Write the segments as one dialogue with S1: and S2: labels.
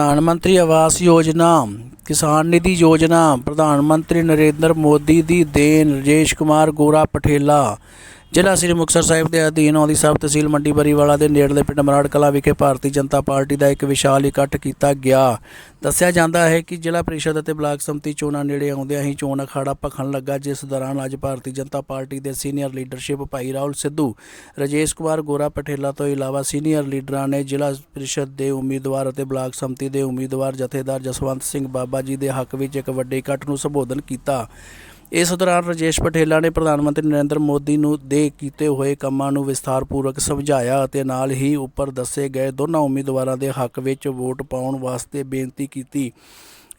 S1: ਪ੍ਰਧਾਨ ਮੰਤਰੀ ਆਵਾਸ ਯੋਜਨਾ, ਕਿਸਾਨ ਨਿਧੀ ਯੋਜਨਾ, ਪ੍ਰਧਾਨ ਮੰਤਰੀ ਨਰਿੰਦਰ ਮੋਦੀ ਦੀ ਦੇਣ, ਰਜੇਸ਼ ਕੁਮਾਰ ਗੋਰਾ ਪਠੇਲਾ ਜ਼ਿਲ੍ਹਾ ਸ੍ਰੀ ਮੁਕਤਸਰ ਸਾਹਿਬ ਦੇ ਅਧੀਨ ਆਉਂਦੀ ਸਬ ਤਹਿਸੀਲ ਮੰਡੀ ਬਰੀਵਾਲਾ ਦੇ ਨੇੜਲੇ ਪਿੰਡ ਮਰਾੜ ਕਲਾ ਵਿਖੇ ਭਾਰਤੀ ਜਨਤਾ ਪਾਰਟੀ ਦਾ ਇੱਕ ਵਿਸ਼ਾਲ ਇਕੱਠ ਕੀਤਾ ਗਿਆ। ਦੱਸਿਆ ਜਾਂਦਾ ਹੈ ਕਿ ਜ਼ਿਲ੍ਹਾ ਪ੍ਰੀਸ਼ਦ ਅਤੇ ਬਲਾਕ ਸੰਮਤੀ ਚੋਣਾਂ ਨੇੜੇ ਆਉਂਦਿਆਂ ਹੀ ਚੋਣ ਅਖਾੜਾ ਭਖਣ ਲੱਗਾ, ਜਿਸ ਦੌਰਾਨ ਅੱਜ ਭਾਰਤੀ ਜਨਤਾ ਪਾਰਟੀ ਦੇ ਸੀਨੀਅਰ ਲੀਡਰਸ਼ਿਪ ਭਾਈ ਰਾਹੁਲ ਸਿੱਧੂ, ਰਜੇਸ਼ ਕੁਮਾਰ ਗੋਰਾ ਪਠੇਲਾ ਤੋਂ ਇਲਾਵਾ ਸੀਨੀਅਰ ਲੀਡਰਾਂ ਨੇ ਜ਼ਿਲ੍ਹਾ ਪ੍ਰੀਸ਼ਦ ਦੇ ਉਮੀਦਵਾਰ ਅਤੇ ਬਲਾਕ ਸੰਮਤੀ ਦੇ ਉਮੀਦਵਾਰ ਜਥੇਦਾਰ ਜਸਵੰਤ ਸਿੰਘ ਬਾਬਾ ਜੀ ਦੇ ਹੱਕ ਵਿੱਚ ਇੱਕ ਵੱਡੇ ਇਕੱਠ ਨੂੰ ਸੰਬੋਧਨ ਕੀਤਾ। ਇਸ ਦੌਰਾਨ ਰਾਜੇਸ਼ ਪਟੇਲਾ ਨੇ ਪ੍ਰਧਾਨ ਮੰਤਰੀ ਨਰਿੰਦਰ ਮੋਦੀ ਨੂੰ ਦੇ ਕੀਤੇ ਹੋਏ ਕੰਮਾਂ ਨੂੰ ਵਿਸਥਾਰਪੂਰਵਕ ਸਮਝਾਇਆ ਅਤੇ ਨਾਲ ਹੀ ਉੱਪਰ ਦੱਸੇ ਗਏ ਦੋਨਾਂ ਉਮੀਦਵਾਰਾਂ ਦੇ ਹੱਕ ਵਿੱਚ ਵੋਟ ਪਾਉਣ ਵਾਸਤੇ ਬੇਨਤੀ ਕੀਤੀ।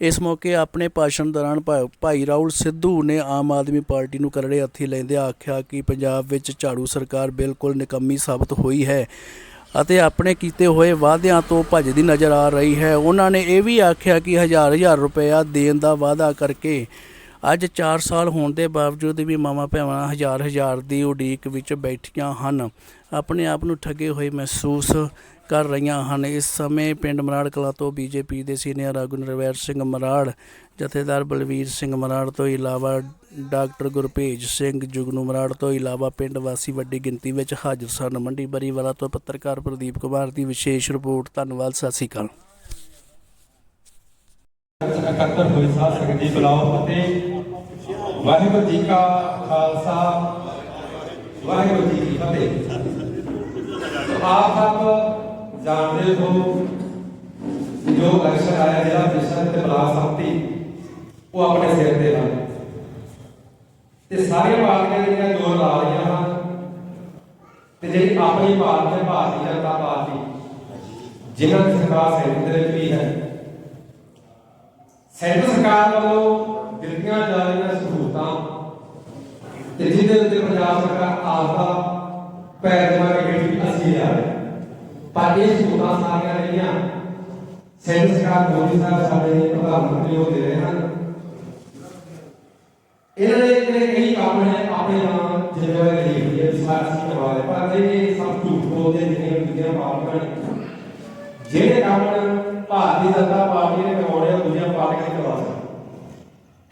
S1: ਇਸ ਮੌਕੇ ਆਪਣੇ ਭਾਸ਼ਣ ਦੌਰਾਨ ਭਾ- ਭਾਈ ਰਾਹੁਲ ਸਿੱਧੂ ਨੇ ਆਮ ਆਦਮੀ ਪਾਰਟੀ ਨੂੰ ਕਰੜੇ ਹੱਥੀ ਲੈਂਦਿਆਂ ਆਖਿਆ ਕਿ ਪੰਜਾਬ ਵਿੱਚ ਝਾੜੂ ਸਰਕਾਰ ਬਿਲਕੁਲ ਨਿਕੰਮੀ ਸਾਬਤ ਹੋਈ ਹੈ ਅਤੇ ਆਪਣੇ ਕੀਤੇ ਹੋਏ ਵਾਅਦਿਆਂ ਤੋਂ ਭੱਜਦੀ ਨਜ਼ਰ ਆ ਰਹੀ ਹੈ। ਉਹਨਾਂ ਨੇ ਇਹ ਵੀ ਆਖਿਆ ਕਿ ਹਜ਼ਾਰ ਹਜ਼ਾਰ ਰੁਪਇਆ ਦੇਣ ਦਾ ਵਾਅਦਾ ਕਰਕੇ ਅੱਜ 4 ਸਾਲ ਹੋਣ ਦੇ ਬਾਵਜੂਦ ਵੀ ਮਾਵਾਂ ਭੈਣਾਂ ਹਜ਼ਾਰ ਹਜ਼ਾਰ ਦੀ ਉਡੀਕ ਵਿੱਚ ਬੈਠੀਆਂ ਹਨ। ਆਪਣੇ ਆਪ ਨੂੰ ਠੱਗੇ ਹੋਏ ਮਹਿਸੂਸ ਕਰ ਰਹੀਆਂ ਹਨ। ਇਸ ਸਮੇਂ ਪਿੰਡ ਮਰਾੜ ਕਲਾਂ ਤੋਂ ਬੀਜੇਪੀ ਦੇ ਸੀਨੀਅਰ ਆਗੂ ਨਰਵੈਰ ਸਿੰਘ ਮਰਾੜ, ਜਥੇਦਾਰ ਬਲਵੀਰ ਸਿੰਘ ਮਰਾੜ ਤੋਂ ਇਲਾਵਾ ਡਾਕਟਰ ਗੁਰਭੇਜ ਸਿੰਘ ਜੁਗਨੂ ਮਰਾੜ ਤੋਂ ਇਲਾਵਾ ਪਿੰਡ ਵਾਸੀ ਵੱਡੀ ਗਿਣਤੀ ਵਿੱਚ ਹਾਜ਼ਰ ਸਨ। ਮੰਡੀ ਬਰੀਵਾਲਾ ਤੋਂ ਪੱਤਰਕਾਰ ਪ੍ਰਦੀਪ ਕੁਮਾਰ ਦੀ ਵਿਸ਼ੇਸ਼ ਰਿਪੋਰਟ। ਧੰਨਵਾਦ। ਸਤਿ ਸ਼੍ਰੀ ਅਕਾਲ।
S2: ਇਕੱਤਰ ਹੋਏ ਸਾਧ ਸੰਗਤ ਜੀ ਬੁਲਾਓ ਅਤੇ ਵਾਹਿਗੁਰੂ ਜੀ ਕਾ ਖਾਲਸਾ, ਵਾਹਿਗੁਰੂ ਜੀ ਕੀ ਫਤਿਹ। ਆਪ ਸਭ ਜਾਣਦੇ ਹੋ ਜੋ ਲਕਸ਼ਣ ਆਇਆ, ਜਿਹੜਾ ਮਿਸ਼ਨ ਤੇ ਬਲਾਕ ਸੰਮਤੀ ਉਹ ਆਪਣੇ ਸਿਰ ਤੇ ਹਨ। ਤੇ ਸਾਰੀਆਂ ਪਾਰਟੀਆਂ ਜਿਹੜੀਆਂ ਜੋਰ ਲਾ ਰਹੀਆਂ ਹਨ, ਤੇ ਜਿਹੜੀ ਆਪਣੀ ਪਾਰਟੀ ਹੈ ਭਾਰਤੀ ਜਨਤਾ ਪਾਰਟੀ ਜਿਨ੍ਹਾਂ ਦੀ ਸਰਕਾਰ ਸੈਂਟਰ ਦੇ ਵਿੱਚ ਵੀ ਹੈ। ਸੈਂਟਰ ਸਰਕਾਰ ਵੱਲੋਂ ਦਿੱਤੀਆਂ ਜਾ ਰਹੀਆਂ ਸਹੂਲਤਾਂ ਤੇ ਜਿਹਦੇ ਉੱਤੇ ਪੰਜਾਬ ਸਰਕਾਰ ਆਪਦਾ ਪੈਰ ਜਮਾ ਕੇ ਬੈਠੀ ਅਸੀਂ ਆ ਪਰ ਇਹ ਸਹੂਲਤਾਂ ਸਾਰੀਆਂ ਜਿਹੜੀਆਂ ਸੈਂਟਰ ਸਰਕਾਰ ਮੋਦੀ ਸਾਹਿਬ ਸਾਡੇ ਪ੍ਰਧਾਨ ਮੰਤਰੀ ਉਹ ਦੇ ਰਹੇ ਹਨ। ਇਹਨਾਂ ਦੇ ਜਿਹੜੇ ਕਈ ਕੰਮ ਨੇ ਆਪਣੇ ਨਾਲ ਜ਼ਿੰਮੇਵਾਰੀ ਲਈ ਹੋਈ ਹੈ ਵੀ ਸਾਰਾ ਕਰਵਾ ਰਹੇ। ਪਰ ਇਹ ਸਭ ਝੂਠ ਬੋਲਦੇ, ਜਿਹੜੀਆਂ ਦੂਜੀਆਂ ਪਾਰਟੀਆਂ ਨੇ। ਜਿਹੜੇ ਕੰਮ ਭਾਰਤੀ ਜਨਤਾ ਪਾਰਟੀ ਨੇ ਕਰਵਾਉਣੇ, ਉਹ ਦੂਜੀਆਂ ਪਾਰਟੀਆਂ ਨਹੀਂ ਕਰਵਾ ਸਕਦੀਆਂ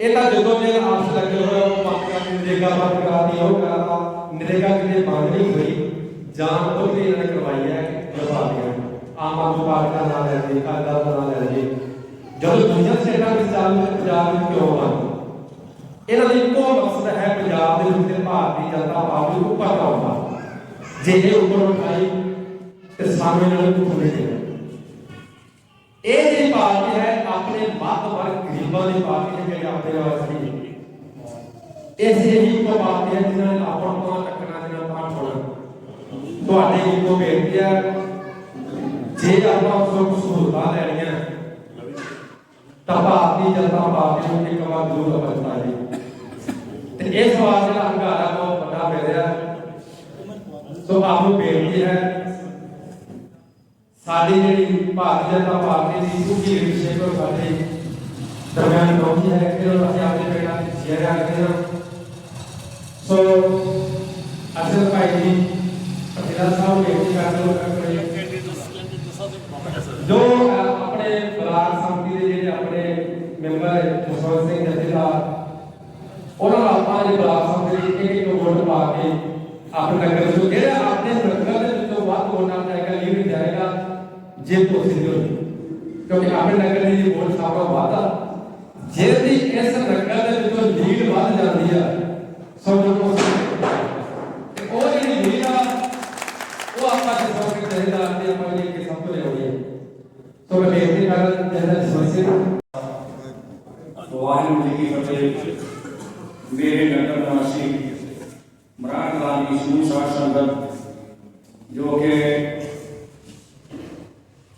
S2: ਇਹ ਤਾਂ ਜਦੋਂ ਜੇ ਆਪਸ ਲੱਗੇ ਹੋਏ ਉਹ ਪਾਰਟੀਆਂ ਨਰੇਗਾ ਬੰਦ ਕਰਾਤੀ, ਉਹ ਕਰਾਤਾ। ਨਰੇਗਾ ਕਿਤੇ ਬੰਦ ਨਹੀਂ ਹੋਈ। ਜਾਣ ਤੋਂ ਵੀ ਇਹਨਾਂ ਨੇ ਕਰਵਾਈ ਹੈ ਜਵਾਬੀਆਂ ਆਮ ਆਦਮੀ ਪਾਰਟੀ ਦਾ ਨਾਮ ਲੈ ਜੀ ਕਾਂਗਰਸ ਦਾ ਨਾਮ ਲੈ ਜੀ ਜਦੋਂ ਦੂਜੀਆਂ ਸਟੇਟਾਂ ਵਿੱਚ ਚੱਲ ਪੰਜਾਬ ਵਿੱਚ ਕਿਉਂ ਆਉਂਦਾ ਇਹਨਾਂ ਦਾ ਇੱਕੋ ਮਕਸਦ ਹੈ ਪੰਜਾਬ ਦੇ ਉੱਤੇ ਭਾਰਤੀ ਜਨਤਾ ਪਾਰਟੀ ਉੱਪਰ ਲਾਉਣਾ ਜੇ ਇਹ ਉੱਪਰ ਉਠਾਈ, ਤੇ ਸਾਹਮਣੇ ਨਾਲ ਭੁੱਲੇ ਜਾਣਾ ਇਹ ਜਿਹੜੀ ਪਾਰਟੀ ਹੈ ਆਪਣੇ ਮੱਧ ਵਰਗ ਗਰੀਬਾਂ ਦੀ ਪਾਰਟੀ ਹੈ ਜਿਹੜੀ ਆਪਣੇ ਨਾਲ ਖੜੀ ਹੈ ਇਸ ਜਿਹੜੀ ਇੱਕ ਪਾਰਟੀ ਹੈ ਜਿਹਨਾਂ ਨੇ ਆਪਣਾ ਆਪਣਾ ਟੱਕਣਾ ਜਿਹਨਾਂ ਤਾਂ ਹੋਣਾ ਤੁਹਾਡੇ ਇੱਕੋ ਬੇਨਤੀ ਹੈ ਜੇ ਆਪਾਂ ਉਸ ਨੂੰ ਸਹੂਲਤਾਂ ਲੈਣੀਆਂ ਤਾਂ ਭਾਰਤੀ ਜਨਤਾ ਪਾਰਟੀ ਨੂੰ ਇੱਕ ਵਾਰ ਜ਼ਰੂਰ ਅਪਣਾਉਣਾ ਜੀ ਤੇ ਇਸ ਵਾਰ ਜਿਹੜਾ ਹੰਗਾਰਾ ਬਹੁਤ ਵੱਡਾ ਪੈ ਰਿਹਾ ਸੋ ਆਪ ਨੂੰ ਬੇਨਤੀ ਹੈ ਸਾਡੀ ਜਿਹੜੀ ਭਾਰਤੀ ਜਨਤਾ ਪਾਰਟੀ ਦੀ ਦੂਜੀ ਲੀਡਰਸ਼ਿਪ ਸਾਡੇ ਦਰਮਿਆਨ ਪਹੁੰਚੀ ਹੈ ਕਿ ਉਹ ਅਸੀਂ ਆਪਣੇ ਵਿੱਚ ਸ਼ੇਅਰ ਕਰਦੇ ਹਾਂ ਸੋ ਅਸਲ ਭਾਈ ਜੀ ਪਟਿਆਲਾ ਸਾਹਿਬ ਬੇਨਤੀ ਕਰਦੇ ਹੋ ਜੋ ਆਪਣੇ ਬਲਾਕ ਸੰਮਤੀ ਦੇ ਜਿਹੜੇ ਆਪਣੇ ਮੈਂਬਰ ਜਸਵੰਤ ਸਿੰਘ ਜਥੇਦਾਰ ਉਹਨਾਂ ਨੂੰ ਆਪਾਂ ਦੇ ਬਲਾਕ ਸੰਮਤੀ ਦੇ ਇੱਕ ਇੱਕ ਵੋਟ ਪਾ ਕੇ ਆਪਣੇ ਨਗਰ ਵਿੱਚ ਜਿਹੜਾ ਕਿਉਂਕਿ ਆਪਣੇ ਨਗਰ ਦੀ ਵੋਟ ਸਾਬਾ ਵਾਦਾ ਜੇ ਇਸ ਨਗਰ ਦੇ ਵਿੱਚੋਂ ਲੀਡ ਵੱਧ ਜਾਂਦੀ ਆ ਸਮਝੋ ਕੋ ਉਹ ਜਿਹੜੀ ਲੀਡ ਆ, ਉਹ ਆਪਾਂ ਦੇ ਸਭ ਦੇ ਜਥੇਦਾਰ ਤੇ ਆਪਾਂ ਨੇ ਕਿ ਸਭ ਤੋਂ ਲਿਆਉਣੀ ਸੋ ਮੈਂ ਬੇਨਤੀ ਕਰਦਾ ਜਿਹੜਾ ਸਮੱਸਿਆ
S3: ਵਾਹਿਗੁਰੂ ਜੀ ਕੀ ਫਤਿਹ ਮੇਰੇ ਨਗਰ ਨਿਵਾਸੀ ਮਰਾਠ ਕਲਾਂ ਦੀ ਸਮੂਹ ਸਾਧ ਸੰਗਤ ਜੋ ਕਿ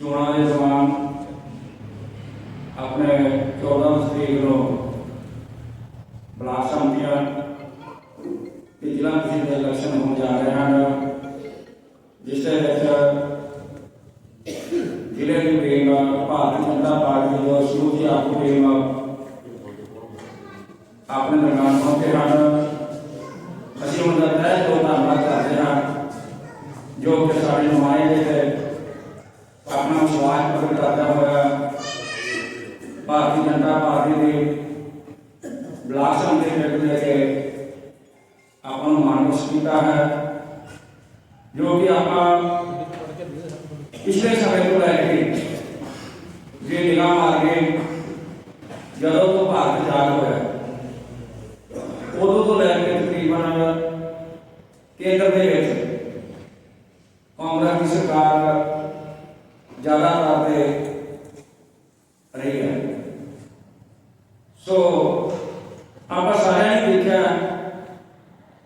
S3: ਚੋਣਾਂ ਦੇ ਦੌਰਾਨ ਆਪਣੇ 14 ਤਰੀਕ ਨੂੰ ਬਲਾਕ ਸੰਮਤੀਆਂ ਤੇ ਜ਼ਿਲ੍ਹਾ ਪ੍ਰੀਸ਼ਦ ਦੇ ਇਲੈਕਸ਼ਨ ਹੋਣ ਜਾ ਰਹੇ ਹਨ ਜਿਸ ਦੇ ਵਿੱਚ ਜ਼ਿਲ੍ਹੇ ਦੀ ਟੀਮ ਭਾਰਤੀ ਜਨਤਾ ਪਾਰਟੀ ਦੀ ਜੋ ਸਮੂਹ ਆਗੂ ਟੀਮ ਆਪਣੇ ਦਰਮਿਆਨ ਪਹੁੰਚੇ ਹਨ ਅਸੀਂ ਉਹਨਾਂ ਦਾ ਤਹਿ ਦਿਲੋਂ ਧੰਨਵਾਦ ਕਰਦੇ ਹਾਂ ਜੋ ਕਿ ਸਾਡੇ ਨੁਮਾਇੰਦੇ ਤੇ ਆਪਣਾ ਵਿਸ਼ਵਾਸ ਪ੍ਰਗਟ ਕਰਦਾ ਹੋਇਆ ਨੂੰ ਮਾਨਵਸ ਕੀਤਾ ਹੈ ਜੋ ਕਿ ਆਪਾਂ ਪਿਛਲੇ ਸਮੇਂ ਤੋਂ ਲੈ ਕੇ ਜੇ ਨਿਗਾਹ ਮਾਰ ਕੇ ਜਦੋਂ ਤੋਂ ਭਾਰਤ ਆਜ਼ਾਦ ਹੋਇਆ, ਉਦੋਂ ਤੋਂ ਲੈ ਕੇ ਤਕਰੀਬਨ ਕੇਂਦਰ ਦੇ ਵਿੱਚ ਕਾਂਗਰਸ ਦੀ ਸਰਕਾਰ ਜ਼ਿਆਦਾਤਰ ਤੇ ਰਹੀ ਹੈ। ਸੋ ਆਪਾਂ ਸਾਰਿਆਂ ਨੇ ਦੇਖਿਆ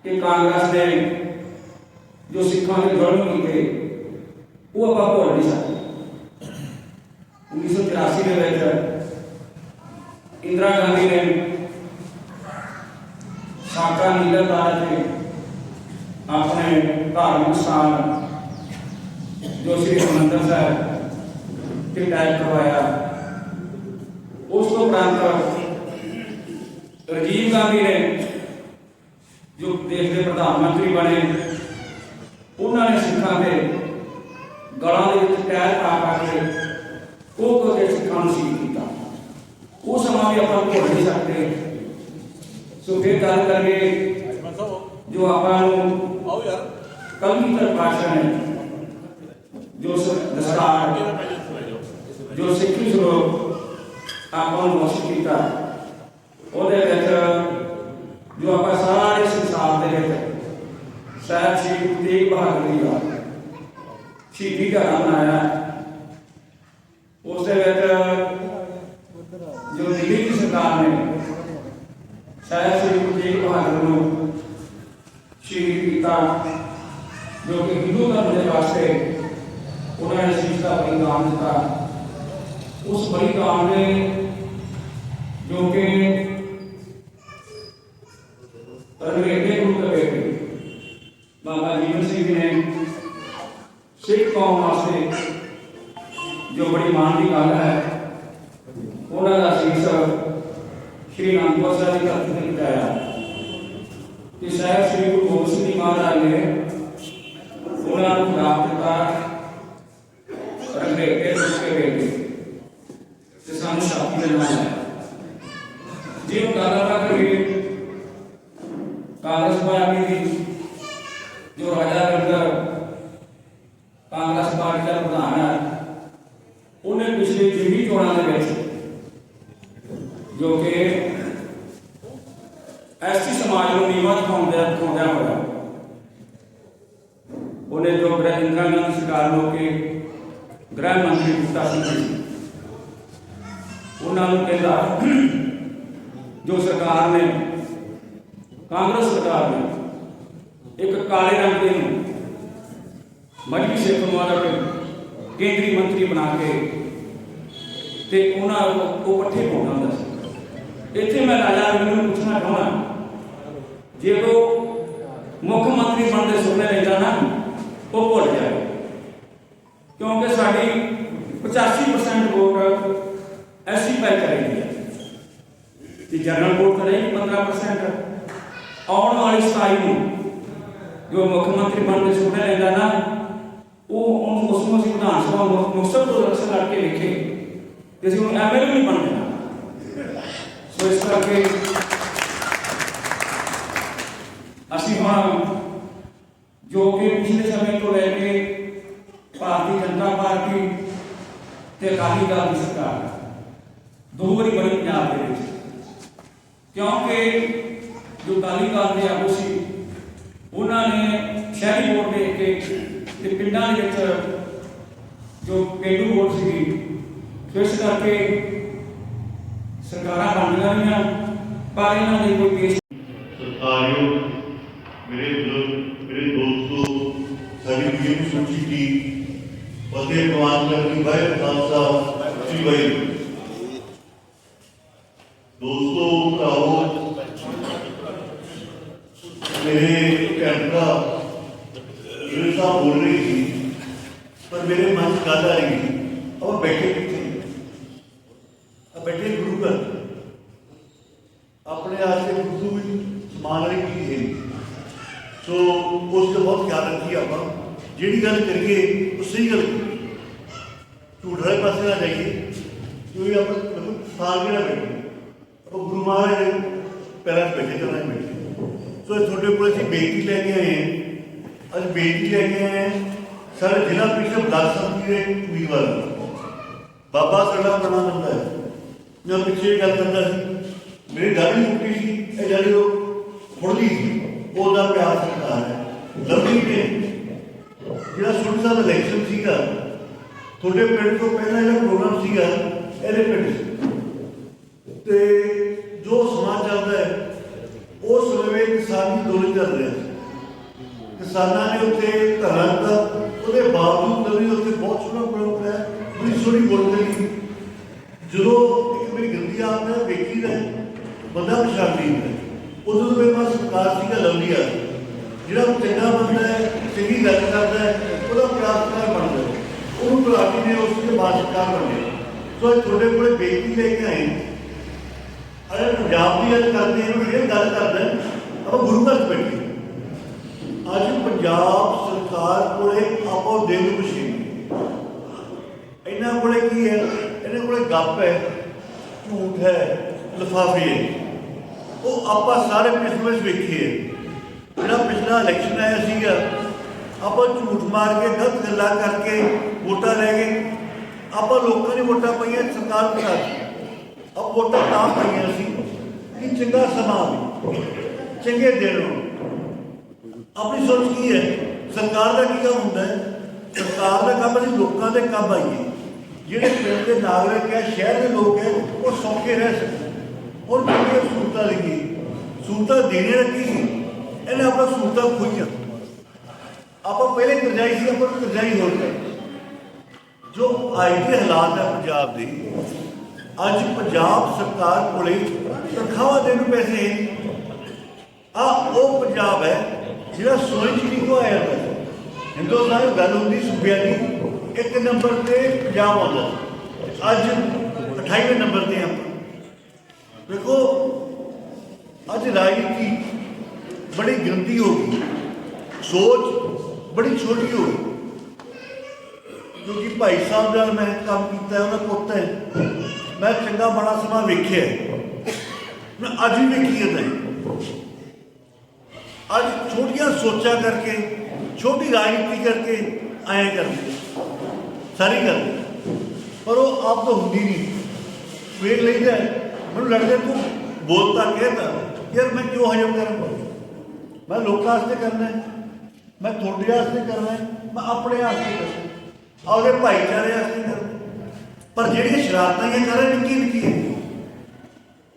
S3: ਕਿ ਕਾਂਗਰਸ ਨੇ ਜੋ ਸਿੱਖਾਂ ਦੇ ਜ਼ੁਲਮ ਕੀਤੇ, ਉਹ ਆਪਾਂ ਭੁੱਲ ਨਹੀਂ ਸਕਦੇ। 1984 ਦੇ ਵਿੱਚ ਇੰਦਰਾ ਗਾਂਧੀ ਨੇ ਸਾਕਾ ਨੀਲਤਾਰ ਤੇ ਆਪਣੇ ਧਾਰਮਿਕ ਸਥਾਨ ਜੋ ਸ੍ਰੀ ਹਰਿਮੰਦਰ ਸਾਹਿਬ ਤੇ ਟੈਕ ਕਰਵਾਇਆ। ਉਸ ਤੋਂ ਉਪਰੰਤ ਰਾਜੀਵ ਗਾਂਧੀ ਨੇ ਜੋ ਦੇਸ਼ ਦੇ ਪ੍ਰਧਾਨ ਮੰਤਰੀ ਬਣੇ, ਉਹਨਾਂ ਨੇ ਸਿੱਖਾਂ ਦੇ ਗਲਾਂ ਦੇ ਵਿੱਚ ਟੈਰ ਪਾ ਪਾ ਕੇ ਉਹ ਕੋ ਦੇ ਸਿੱਖਾਂ ਨੂੰ ਸ਼ਹੀਦ ਕੀਤਾ ਉਹ ਸਮਾਂ ਵੀ ਆਪਾਂ ਭੁੱਲ ਨਹੀਂ ਸਕਦੇ ਸੋ ਫਿਰ ਗੱਲ ਕਰੀਏ ਜੋ ਆਪਾਂ ਨੂੰ
S4: ਆਓ ਯਾਰ
S3: ਕਲਗੀਧਰ ਪਾਸ਼ਾ ਨੇ ਜੋ ਸ- ਦਸਤਾਰ ਜੋ ਸਿੱਖੀ ਸਰੂਪ ਆਪਾਂ ਨੂੰ ਮੁਸ਼ਕ ਕੀਤਾ ਉਹਦੇ ਵਿੱਚ ਜੋ ਆਪਾਂ ਸਾਰੇ ਸੰਸਾਰ ਦੇ ਵਿੱਚ ਸਾਹਿਬ ਸ਼੍ਰੀ ਗੁਰੂ ਤੇਗ ਬਹਾਦਰ ਜੀ ਦਾ ਸ਼ਹੀਦੀ ਦਾ ਮਨਾਇਆ ਉਸ ਦੇ ਵਿੱਚ ਜੋ ਦਿੱਲੀ ਦੀ ਸਰਕਾਰ ਨੇ ਸਾਹਿਬ ਸ਼੍ਰੀ ਗੁਰੂ ਤੇਗ ਬਹਾਦਰ ਨੂੰ ਸ਼ਹੀਦ ਕੀਤਾ ਜੋ ਕਿ ਹਿੰਦੂ ਧਰਮ ਦੇ ਵਾਸਤੇ ਉਹਨਾਂ ਨੇ ਸੀਸ ਦਾ ਬਲੀਦਾਨ ਦਿੱਤਾ ਉਸ ਬਲੀਦਾਨ ਨੇ ਜੋ ਕਿ ਰਣਵੇਦੇ ਗੁਰੂ ਦੇ ਬੇਟੇ ਬਾਬਾ ਜੀਵਨ ਸਿੰਘ ਨੇ ਸਿੱਖ ਕੌਮ ਵਾਸਤੇ ਜੋ ਬੜੀ ਮਾਣ ਦੀ ਗੱਲ ਹੈ ਉਹਨਾਂ ਦਾ ਸੀਸ ਸ਼੍ਰੀ ਅਨੰਦਪੁਰ ਸਾਹਿਬ ਦੀ ਧਰਤੀ ਤੇ ਪਹੁੰਚਾਇਆ ਕਿ ਸਾਹਿਬ ਸ੍ਰੀ ਗੁਰੂ ਗੋਬਿੰਦ ਸਿੰਘ ਜੀ ਮਹਾਰਾਜ ਨੇ ਉਹਨਾਂ ਨੂੰ ਖਿਲਾਫ ਦਿੱਤਾ ਰੰਗੇਟੇ ਰੁਕ ਕੇ ਬੇਟੇ ਤੇ ਸਾਨੂੰ ਸ਼ਾਂਤੀ ਦੇ ਨਾਲ ਹੈ ਜੇ ਉਹ ਗੱਲ ਆਪਾਂ ਕਰੀਏ ਕਾਂਗਰਸ ਪਾਰਟੀ ਦੀ ਜੋ ਰਾਜਾ ਰੰਗਰ ਕਾਂਗਰਸ ਪਾਰਟੀ ਦਾ ਪ੍ਰਧਾਨ ਹੈ ਉਹਨੇ ਪਿਛਲੇ ਜਿਮੀ ਚੋਣਾਂ ਦੇ ਵਿੱਚ ਜੋ ਕਿ ਐਸਟੀ ਸਮਾਜ ਨੂੰ ਨੀਵਾਂ ਦਿਖਾਉਂਦਿਆਂ ਦਿਖਾਉਂਦਿਆਂ ਹੋਇਆ ਉਹਨੇ ਜੋ ਗ੍ਰਹਿ ਇੰਦਰਾ ਗਾਂਧੀ ਕੇ ਗ੍ਰਹਿ ਮੰਤਰੀ ਬੂਟਾ ਸਿੰਘ ਜੀ ਉਹਨਾਂ ਨੂੰ ਕਹਿੰਦਾ, ਜੋ ਸਰਕਾਰ ਨੇ, ਕਾਂਗਰਸ ਸਰਕਾਰ ਨੇ ਇੱਕ ਕਾਲੇ ਰੰਗ ਦੇ ਨੂੰ ਮਜਬੀ ਸਿੱਖ ਮੁਆਰਾ ਕੇਂਦਰੀ ਮੰਤਰੀ ਬਣਾ ਕੇ ਤੇ ਉਹਨਾਂ ਉਹ ਪੱਠੇ ਪਾਉਂਦਾ ਹੁੰਦਾ ਸੀ। ਇੱਥੇ ਮੈਂ ਰਾਜਾ ਰਵਿੰਦਰ ਨੂੰ ਪੁੱਛਣਾ ਚਾਹੁੰਦਾ, ਜੇ ਉਹ ਮੁੱਖ ਮੰਤਰੀ ਬਣਨ ਦੇ ਸੁਪਨੇ ਲੈਂਦਾ ਨਾ, ਉਹ ਭੁੱਲ ਜਾਏ। ਕਿਉਂਕਿ ਸਾਡੀ 85% ਵੋਟ ਐਸੀ ਪਾਈ ਕਰੇਗੀ ਤੇ ਜਨਰਲ ਵੋਟ ਕਰੇਗੀ 15% ਆਉਣ ਵਾਲੀ 27 ਨੂੰ ਜੋ ਮੁੱਖ ਮੰਤਰੀ ਬਣਨ ਦੇ ਸੁਪਨੇ ਲੈਂਦਾ ਨਾ, ਉਹ ਉਹਨੂੰ ਉਸ ਨੂੰ ਅਸੀਂ ਵਿਧਾਨ ਸਭਾ ਮੁਕਤਸਰ ਤੋਂ ਇਲੈਕਸ਼ਨ ਲੜ ਕੇ ਵੇਖੇ ਤੇ ਅਸੀਂ ਹੁਣ ਐਮਐਲਏ ਨਹੀਂ ਬਣ ਦੇਣਾ ਸੋ ਇਸ ਕਰਕੇ ਅਸੀਂ ਹੁਣ ਜੋ ਕਿ ਪਿਛਲੇ ਸਮੇਂ ਤੋਂ ਲੈ ਕੇ ਪਾਰਟੀ ਤੇ ਅਕਾਲੀ ਦਲ ਦੀ ਸਰਕਾਰ। ਦੋ ਵਾਰੀ ਬਣੀ ਪੰਜਾਬ ਦੇ ਵਿੱਚ। ਕਿਉਂਕਿ ਜੋ ਅਕਾਲੀ ਦਲ ਦੇ ਆਗੂ ਸੀ, ਉਹਨਾਂ ਨੇ ਸ਼ਹਿਰੀ ਵੋਟ ਦੇ ਕੇ ਤੇ ਪਿੰਡਾਂ ਦੇ ਵਿੱਚ ਜੋ ਪੇਂਡੂ ਵੋਟ ਸੀ ਇਸ ਕਰਕੇ ਸਰਕਾਰਾਂ ਬਣ ਗਈਆਂ। ਪਰ ਇਹਨਾਂ ਦੇ ਕੋਈ
S5: One, 25,000 ਝੂਠ ਵਾਲੇ ਪਾਸੇ ਨਾ ਜਾਈਏ ਕਿਉਂਕਿ ਆਪਾਂ ਮਤਲਬ ਸਾਲ ਵੀ ਨਾ ਬੈਠੇ ਆਪਾਂ ਗੁਰੂ ਮਹਾਰਾਜ ਦੇ ਪੈਰਾਂ 'ਚ ਬੈਠੇ ਕਰਨਾ ਬੈਠੇ ਸੋ ਇਹ ਤੁਹਾਡੇ ਕੋਲ ਅਸੀਂ ਬੇਨਤੀ ਲੈ ਕੇ ਆਏ ਹਾਂ ਅੱਜ ਬੇਨਤੀ ਲੈ ਕੇ ਆਏ ਹਾਂ ਸਾਡੇ ਜ਼ਿਲ੍ਹਾ ਪ੍ਰੀਸ਼ਦ ਦਸ ਸੰਮਤੀ ਦੇ ਉਮੀਦਵਾਰ ਨੂੰ। ਬਾਬਾ ਸਾਡਾ ਬਣਾ ਦਿੰਦਾ ਹੈ ਮੈਂ ਪਿੱਛੇ ਇਹ ਗੱਲ ਕਰਦਾ ਸੀ ਮੇਰੀ ਦਾੜੀ ਮੁੱਕੀ ਸੀ ਇਹ ਜਿਹੜੀ ਉਹ ਫੁੱਲਦੀ ਸੀ ਉਹਦਾ ਪਿਆਰ ਸਰਕਾਰ ਹੈ ਲੰਬੀ ਨੇ ਜਿਹੜਾ ਸੁਣਦਾ ਦਾ ਇਲੈਕਸ਼ਨ ਸੀਗਾ ਤੁਹਾਡੇ ਪਿੰਡ ਤੋਂ ਪਹਿਲਾਂ ਜਿਹੜਾ ਪ੍ਰੋਗਰਾਮ ਸੀਗਾ, ਇਹਦੇ ਪਿੰਡ ਸੀ ਤੇ ਜੋ ਸਮਾਜ ਚੱਲਦਾ ਹੈ, ਉਸ ਸਮੇਂ ਕਿਸਾਨੀ ਅੰਦੋਲਨ ਚੱਲ ਰਿਹਾ ਸੀ। ਕਿਸਾਨਾਂ ਨੇ ਉੱਥੇ ਧਰਨਾ ਦਿੱਤਾ। ਉਹਦੇ ਬਾਵਜੂਦ ਵੀ ਉੱਥੇ ਬਹੁਤ ਸੋਹਣਾ ਪ੍ਰੋਗਰਾਮ ਹੈ ਬੜੀ ਸੋਹਣੀ ਬੋਲ ਜਦੋਂ ਇੱਕ ਮੇਰੀ ਗਲਤੀ ਆਪ ਨੇ ਵੇਖੀ ਦਾ ਬੰਦਾ ਪਛਾਣ ਨਹੀਂ ਹੈ। ਉਦੋਂ ਤੋਂ ਮੇਰੇ ਪਾਸ ਸਰਕਾਰ ਸੀਗਾ ਲਵਲੀਆ ਜਿਹੜਾ ਚੰਗਾ ਬੰਦਾ ਹੈ, ਚੰਗੀ ਗੱਲ ਕਰਦਾ ਹੈ, ਉਹਦਾ ਪ੍ਰਾਪਤਕਾਰ ਬਣਦਾ ਉਹਨੂੰ ਬੁਲਾਟੀ ਨੇ, ਉਸ ਦੇ ਬਾਦਸ਼ਾਹ ਬਣਿਆ ਸੋ ਇਹ ਤੁਹਾਡੇ ਕੋਲੇ ਬੇਨਤੀ ਲੈ ਕੇ ਆਏ। ਅਰੇ ਪੰਜਾਬ ਦੀ ਗੱਲ ਕਰਦੇ ਹਾਂ ਇਹ ਗੱਲ ਕਰਦੇ ਆਪਾਂ ਗੁਰੂ ਘਰ ਬੈਠੇ ਅੱਜ ਪੰਜਾਬ ਸਰਕਾਰ ਕੋਲੇ ਆਪੋ ਦੇ ਨੂੰ ਮਸ਼ੀਨ ਇਹਨਾਂ ਕੋਲੇ ਕੀ ਹੈ? ਇਹਨਾਂ ਕੋਲੇ ਗੱਪ ਹੈ, ਝੂਠ ਹੈ, ਲਿਫਾਫੇ ਹੈ। ਉਹ ਆਪਾਂ ਸਾਰੇ ਪਿਛਲੇ ਵਿੱਚ ਵੇਖੀਏ ਜਿਹੜਾ ਪਿਛਲਾ ਇਲੈਕਸ਼ਨ ਆਇਆ ਸੀਗਾ, ਆਪਾਂ ਝੂਠ ਮਾਰ ਕੇ, ਗਲਤ ਗੱਲਾਂ ਕਰਕੇ ਵੋਟਾਂ ਲੈ ਗਏ ਆਪਾਂ ਲੋਕਾਂ ਨੇ ਵੋਟਾਂ ਪਾਈਆਂ ਸਰਕਾਰ ਬਣਾ ਦਿੱਤੀ ਆਪ ਵੋਟਾਂ ਤਾਂ ਪਾਈਆਂ ਸੀ ਕਿ ਚੰਗਾ ਸਮਾਂ ਆਵੇ ਚੰਗੇ ਦਿਨ ਹੋਣ ਆਪਣੀ ਸੋਚ ਕੀ ਹੈ ਸਰਕਾਰ ਦਾ ਕੀ ਕੰਮ ਹੁੰਦਾ ਹੈ ਸਰਕਾਰ ਦਾ ਕੰਮ ਅਸੀਂ ਲੋਕਾਂ ਦੇ ਕੰਮ ਆਈਏ ਜਿਹੜੇ ਪਿੰਡ ਦੇ ਨਾਗਰਿਕ ਹੈ ਸ਼ਹਿਰ ਦੇ ਲੋਕ ਹੈ ਉਹ ਸੌਖੇ ਰਹਿ ਸਕਣ ਔਰ ਜਿਹੜੀਆਂ ਸਹੂਲਤਾਂ ਲੱਗੀ ਸਹੂਲਤਾਂ ਦੇਣੇ ਰੱਖੀ ਸੀ ਇਹਨੇ ਆਪਣਾ ਸਹੂਲਤਾਂ ਖੋਈਆਂ ਆਪਾਂ ਪਹਿਲੇ ਕਰਜ਼ਾਈ ਸੀ ਆਪਾਂ ਨੂੰ ਕਰਜ਼ਾਈ ਹੋ ਗਏ ਜੋ ਅੱਜ ਦੇ ਹਾਲਾਤ ਹੈ ਪੰਜਾਬ ਦੇ, ਅੱਜ ਪੰਜਾਬ ਸਰਕਾਰ ਕੋਲੇ ਤਨਖਾਹਾਂ ਦੇਣ ਨੂੰ ਪੈਸੇ ਹੈ ਆ ਉਹ ਪੰਜਾਬ ਹੈ ਜਿਹੜਾ ਸੋਚ ਨਹੀਂ ਕੋ ਆਇਆ ਹੈ ਹਿੰਦੁਸਤਾਨ ਦੀ ਗੱਲ ਹੁੰਦੀ ਸੂਬਿਆਂ ਦੀ, ਇੱਕ ਨੰਬਰ ਤੇ ਪੰਜਾਬ ਆਉਂਦਾ। ਅੱਜ 28ਵੇਂ ਨੰਬਰ ਤੇ ਆਪਾਂ ਦੇਖੋ, ਅੱਜ ਰਾਜਨੀਤੀ ਬੜੀ ਗੰਦੀ ਹੋ ਗਈ। ਸੋਚ ਬੜੀ ਛੋਟੀ ਹੋ ਗਈ। ਕਿਉਂਕਿ ਭਾਈ ਸਾਹਿਬ ਨਾਲ ਮੈਂ ਕੰਮ ਕੀਤਾ ਹੈ, ਉਹਨਾਂ ਪੁੱਤ ਹੈ ਮੈਂ ਚੰਗਾ ਬੜਾ ਸਮਾਂ ਵੇਖਿਆ ਹੈ। ਮੈਂ ਅੱਜ ਵੀ ਵੇਖੀ ਜਾਂਦਾ ਹੈ ਅੱਜ ਛੋਟੀਆਂ ਸੋਚਾਂ ਕਰਕੇ ਛੋਟੀ ਰਾਜਨੀਤੀ ਕਰਕੇ ਆਏ ਕਰਦੇ ਸਾਰੀ ਕਰਦੇ ਪਰ ਉਹ ਆਪ ਤਾਂ ਹੁੰਦੀ ਨਹੀਂ ਵੇਖ ਲਈਦਾ ਹੈ, ਮੈਨੂੰ ਲੱਗਦਾ ਤੂੰ ਬੋਲਤਾ ਕਹਿਤਾ ਯਾਰ ਮੈਂ ਕਿਉਂ ਹਜਮ ਕਰਾਂ ਮੈਂ ਲੋਕਾਂ ਵਾਸਤੇ ਕਰਨਾ ਹੈ ਮੈਂ ਤੁਹਾਡੇ ਵਾਸਤੇ ਕਰਨਾ ਹੈ ਮੈਂ ਆਪਣੇ ਵਾਸਤੇ ਕਰਨਾ ਹੈ ਆਪਦੇ ਭਾਈਚਾਰੇ ਵਾਸਤੇ ਕਰਨਾ ਪਰ ਜਿਹੜੀਆਂ ਸ਼ਰਾਰਤਾਂ ਇਹ ਕਰ ਰਹੇ ਨਿੱਕੀ ਨਿੱਕੀ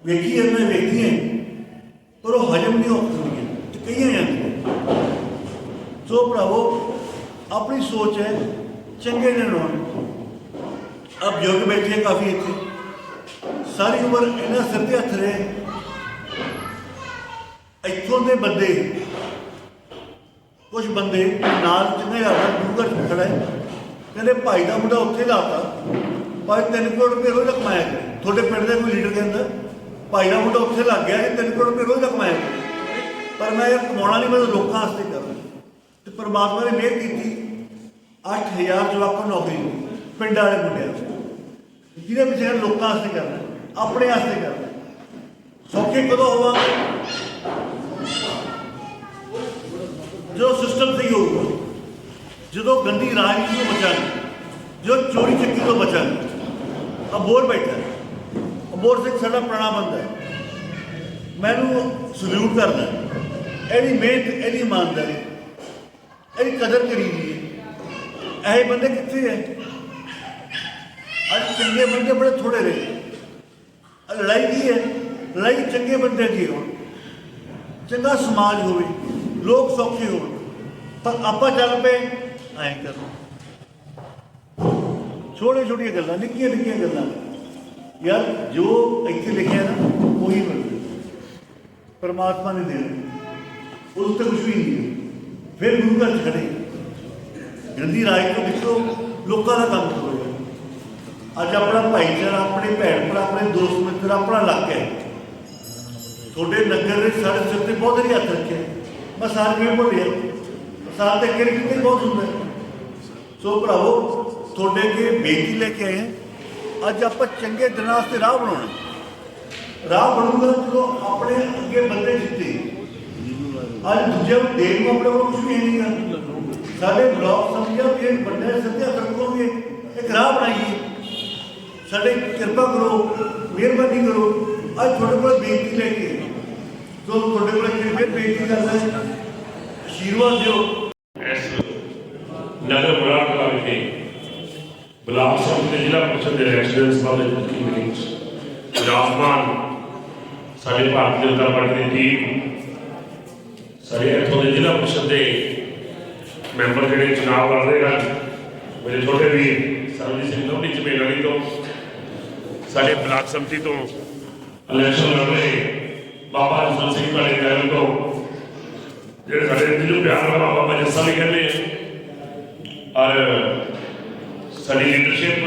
S5: ਵੇਖੀ ਹੈ, ਮੈਂ ਵੇਖੀ ਹੈ। ਪਰ ਉਹ ਹਜਮ ਨਹੀਂ ਹੋ ਸਕਦੀ ਤੇ ਕਈਆਂ ਜਾਂਦੀਆਂ ਸੋ ਭਰਾਵੋ, ਆਪਣੀ ਸੋਚ ਹੈ, ਚੰਗੇ ਦਿਨ ਹੋਣ ਅਬ ਯੁੱਗ ਬੈਠੇ ਕਾਫੀ ਇੱਥੇ। ਸਾਰੀ ਉਮਰ ਇਹਨਾਂ ਸਿਰ ਤੇ ਹੱਥ ਰਹੇ। ਇੱਥੋਂ ਦੇ ਬੰਦੇ ਕੁਝ ਬੰਦੇ ਨਾਲ ਜਿੰਨੇ ਆਦਾ ਗੁਰਗੜ ਖੜਾ ਹੈ ਕਹਿੰਦੇ ਭਾਈ ਦਾ ਮੁੰਡਾ ਉੱਥੇ ਲਾਤਾ। ਭਾਈ ਤਿੰਨ ਕਰੋੜ ਰੁਪਏ ਰੋਜ਼ ਕਮਾਇਆ ਕਰੇ ਤੁਹਾਡੇ ਪਿੰਡ ਦੇ ਕੋਈ ਲੀਡਰ ਕਹਿੰਦਾ ਭਾਈ ਦਾ ਮੁੰਡਾ ਉੱਥੇ ਲੱਗ ਗਿਆ ਜੀ ਤਿੰਨ ਕਰੋੜ ਰੁਪਏ ਰੋਜ਼ ਕਮਾਇਆ ਕਰੇ ਪਰ ਮੈਂ ਇਹ ਕਮਾਉਣਾ ਨਹੀਂ ਮੈਂ ਲੋਕਾਂ ਵਾਸਤੇ ਕਰਨਾ ਤੇ ਪਰਮਾਤਮਾ ਨੇ ਮਿਹਰ ਕੀਤੀ। 8000 ਜਵਾਕਾਂ ਨੂੰ ਨੌਕਰੀ ਮਿਲੀ, ਪਿੰਡਾਂ ਦੇ ਮੁੰਡਿਆਂ ਨੂੰ। ਜਿਹਦੇ ਪਿੱਛੇ ਲੋਕਾਂ ਵਾਸਤੇ ਕਰਨਾ ਆਪਣੇ ਵਾਸਤੇ ਕਰਨਾ ਸੌਖੇ ਕਦੋਂ ਹੋਵਾਂਗੇ? ਜੋ ਸਿਸਟਮ ਸਹੀ ਹੋਊਗਾ। ਜਦੋਂ ਗੰਦੀ ਰਾਜਨੀਤੀ ਤੋਂ ਬਚਾਂਗੇ ਜੋ ਚੋਰੀ ਚੱਕੀ ਤੋਂ ਬਚਾਂਗੇ ਅਬੋਰ ਬੈਠਾ ਹੈ। ਅਬੋਰ ਸਿੰਘ ਸਾਡਾ ਪੁਰਾਣਾ ਬੰਦਾ ਹੈ। ਮੈਨੂੰ ਸਲੂਟ ਕਰਦਾ ਇਹਦੀ ਮਿਹਨਤ, ਇਹਦੀ ਇਮਾਨਦਾਰੀ, ਇਹਦੀ ਕਦਰ ਕਰੀਦੀ ਹੈ। ਇਹ ਬੰਦੇ ਕਿੱਥੇ ਹੈ? ਅੱਜ ਚੰਗੇ ਬੰਦੇ ਬੜੇ ਥੋੜੇ ਰਹੇ। ਆਹ ਲੜਾਈ ਕੀ ਹੈ? ਲੜਾਈ ਚੰਗੇ ਬੰਦੇ ਦੀ ਹੋਣ। ਚੰਗਾ ਸਮਾਜ ਹੋਵੇ, ਲੋਕ ਸੌਖੇ ਹੋਣ। ਪਰ ਆਪਾਂ ਚੱਲ ਪਏ। ਐਂ ਕਰੋ। ਛੋਟੇ ਛੋਟੀਆਂ ਗੱਲਾਂ, ਨਿੱਕੀਆਂ ਨਿੱਕੀਆਂ ਗੱਲਾਂ। ਯਾਰ, ਜੋ ਇੱਥੇ ਲਿਖਿਆ ਨਾ, ਉਹੀ ਬਣਦਾ ਪਰਮਾਤਮਾ ਨੇ ਦੇਣਾ। ਉਸ ਤੇ ਕੁਝ ਵੀ ਨਹੀਂ ਫਿਰ ਗੁਰੂ ਘਰ 'ਚ ਖੜੇ। ਗੰਦੀ ਰਾਜ ਤੋਂ ਨਿਕਲੋ, ਲੋਕਾਂ ਦਾ ਕੰਮ ਕਰੋ। ਅੱਜ ਆਪਣਾ ਭਾਈਚਾਰਾ, ਆਪਣੇ ਭੈਣ ਭਰਾ, ਆਪਣੇ ਦੋਸਤ ਮਿੱਤਰ, ਆਪਣਾ ਇਲਾਕਾ ਹੈ ਤੁਹਾਡੇ ਨਗਰ ਦੇ ਸਾਡੇ ਸਿਰ ਤੇ ਬਹੁਤ ਹੀ ਹੱਥ ਰੱਖਿਆ। ਮੈਂ ਸਾਰੇ ਨੂੰ ਭੁੱਲਿਆ ਸਾਲ ਤੇ ਕਿਰ ਬਹੁਤ ਹੁੰਦਾ। ਹੈ। ਸੋ ਭਰਾਵੋ ਤੁਹਾਡੇ ਕੇ ਬੇਟੀ ਲੈ ਕੇ ਆਏ ਹਾਂ। ਅੱਜ ਆਪਾਂ ਚੰਗੇ ਦਿਨਾਂ ਵਾਸਤੇ ਰਾਹ ਬਣਾਉਣਾ ਰਾਹ ਬਣੂਗਾ ਜਦੋਂ ਆਪਣੇ ਅੱਗੇ ਬੰਦੇ ਜਿੱਤੇ ਅੱਜ ਦੂਜੇ ਨੂੰ ਦੇਣ ਨੂੰ ਆਪਣੇ ਕੋਲ ਕੁਝ ਵੀ ਨਹੀਂ ਹੈ ਸਾਡੇ ਬਲਾਕ ਸਮਝਿਆ ਵੀ ਇਹ ਵੱਡੇ ਸੱਤਿਆ ਕਰੋਗੇ ਇੱਕ ਰਾਹ ਬਣਾਈਏ ਸਾਡੇ ਕਿਰਪਾ ਕਰੋ ਮਿਹਰਬਾਨੀ ਕਰੋ ਅੱਜ ਤੁਹਾਡੇ ਕੋਲ ਬੇਨਤੀ ਲੈ ਕੇ ਆਏ। ਸੋ ਤੁਹਾਡੇ ਕੋਲ ਇੱਕ ਫਿਰ ਬੇਨਤੀ ਕਰਦਾ ਹੈ ਆਸ਼ੀਰਵਾਦ ਦਿਓ
S4: ਇਸ ਨਗਰ ਮੁਰਾਦਪੁਰਾ ਵਿਖੇ ਬਲਾਕ ਦੇ ਜ਼ਿਲ੍ਹਾ ਪਰਿਸ਼ਦ ਦੇ ਰੈਜ਼ੀਡੈਂਸ ਵਾਲੇ ਦੀ ਮੀਟਿੰਗ 'ਚ ਵਿਰਾਜਮਾਨ ਸਾਡੇ ਭਾਰਤੀ ਜਨਤਾ ਪਾਰਟੀ ਦੀ ਟੀਮ ਸਾਡੇ ਇੱਥੋਂ ਦੇ ਜ਼ਿਲ੍ਹਾ ਪਰਿਸ਼ਦ ਦੇ ਮੈਂਬਰ ਜਿਹੜੇ ਚੁਣਾਵ ਲੜ ਰਹੇ ਹਨ ਮੇਰੇ ਛੋਟੇ ਵੀਰ ਸਰਬਜੀਤ ਸਿੰਘ ਲੋਹੜੀ ਚਮੇਲਾਣੀ ਤੋਂ ਸਾਡੇ ਬਲਾਕ ਸੰਮਤੀ ਤੋਂ ਇਲੈਕਸ਼ਨ ਲੜ ਰਹੇ ਬਾਬਾ ਜਸਵੰਤ ਸਿੰਘ ਵਾਲੇ ਗੈਰ ਤੋਂ ਜਿਹੜੇ ਸਾਡੇ ਦਿਲ ਪਿਆਰ ਵਾਲਾ ਬਾਬਾ ਜੱਸਾ ਕਹਿੰਦੇ ਔਰ ਸਾਡੀ ਲੀਡਰਸ਼ਿਪ